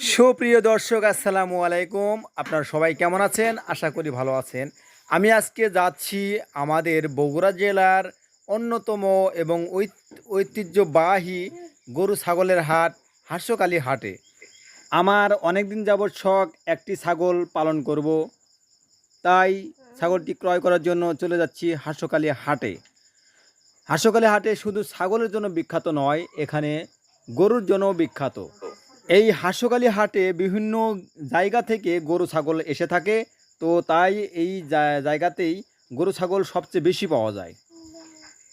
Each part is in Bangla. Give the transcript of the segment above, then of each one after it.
সুপ্রিয় দর্শক, আসসালামু আলাইকুম। আপনারা সবাই কেমন আছেন? আশা করি ভালো আছেন। আমি আজকে যাচ্ছি আমাদের বগুড়া জেলার অন্যতম এবং ঐত- ঐতিহ্যবাহী গরু ছাগলের হাট, হাস্যকালী হাটে। আমার অনেক দিন যাবৎ শখ একটি ছাগল পালন করব। তাই ছাগলটি ক্রয় করার জন্য চলে যাচ্ছি হাস্যকালী হাটে। হাস্যকালী হাটে শুধু ছাগলের জন্য বিখ্যাত নয়, এখানে গরুর জন্যও বিখ্যাত। এই হাস্যকালী হাটে বিভিন্ন জায়গা থেকে গরু, ছাগল এসে থাকে। তো তাই এই জায়গাতেই গরু, ছাগল সবচেয়ে বেশি পাওয়া যায়।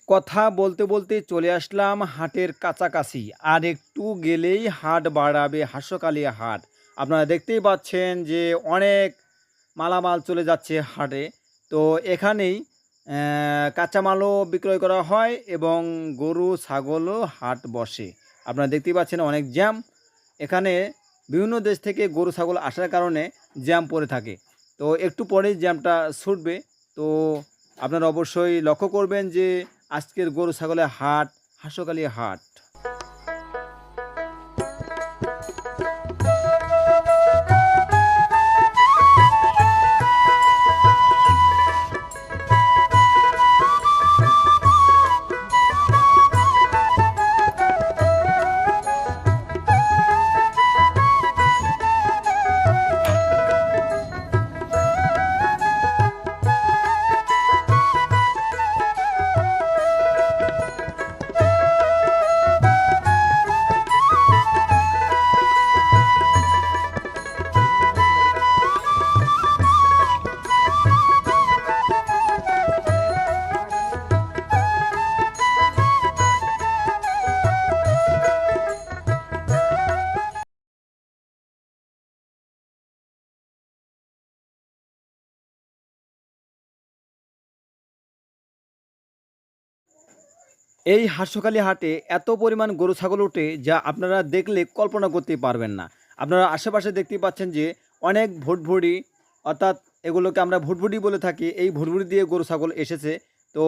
কথা বলতে বলতে চলে আসলাম হাটের কাছাকাছি। আর একটু গেলেই হাট বাড়াবে হাস্যকালী হাট। আপনারা দেখতেই পাচ্ছেন যে অনেক মালামাল চলে যাচ্ছে হাটে। তো এখানেই কাঁচামালও বিক্রয় করা হয় এবং গরু, ছাগলও হাট বসে। আপনারা দেখতেই পাচ্ছেন অনেক জ্যাম। এখানে বিভিন্ন দেশ থেকে গরু, ছাগল আসার কারণে জ্যাম পড়ে থাকে। তো একটু পরেই জ্যামটা ছুটবে। তো আপনারা অবশ্যই লক্ষ্য করবেন যে আজকের গরু, ছাগলের হাট হাসকালি হাট। এই হাস্যকালী হাটে এত পরিমাণ গরু, ছাগল ওঠে যা আপনারা দেখলে কল্পনা করতে পারবেন না। আপনারা আশেপাশে দেখতে পাচ্ছেন যে অনেক ভুটভুড়ি, অর্থাৎ এগুলোকে আমরা ভুটভুড়ি বলে থাকি, এই ভুটভুড়ি দিয়ে গরু, ছাগল এসেছে। তো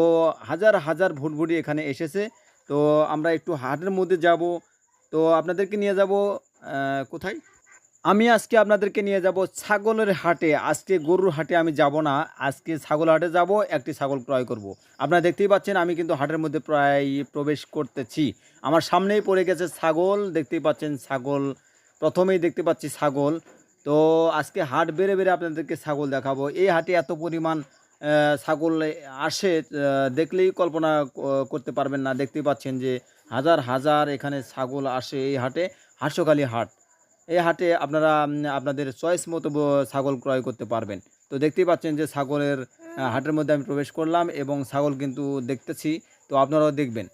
হাজার হাজার ভুটভুড়ি এখানে এসেছে। তো আমরা একটু হাটের মধ্যে যাব। তো আপনাদেরকে নিয়ে যাব কোথায়? আমি আজকে আপনাদেরকে নিয়ে যাব ছাগলের হাটে। আজকে গরুর হাটে আমি যাব না। আজকে ছাগল হাটে যাব, একটি ছাগল ক্রয় করব। আপনারা দেখতেই পাচ্ছেন, আমি কিন্তু হাটের মধ্যে প্রায় প্রবেশ করতেছি। আমার সামনেই পড়ে গেছে ছাগল, দেখতেই পাচ্ছেন ছাগল, প্রথমেই দেখতে পাচ্ছি ছাগল। তো আজকে হাট বেড়ে বেড়ে আপনাদেরকে ছাগল দেখাবো। এই হাটে এত পরিমাণ ছাগল আসে দেখলেই কল্পনা করতে পারবেন না। দেখতেই পাচ্ছেন যে হাজার হাজার এখানে ছাগল আসে এই হাটে হাস্যকালী হাট। এই হাটে আপনারা আপনাদের চয়েস মতো ছাগল ক্রয় করতে পারবেন। তো দেখতেই পাচ্ছেন যে ছাগলের হাটের মধ্যে আমি প্রবেশ করলাম এবং ছাগল কিন্তু দেখতেছি, তো আপনারাও দেখবেন।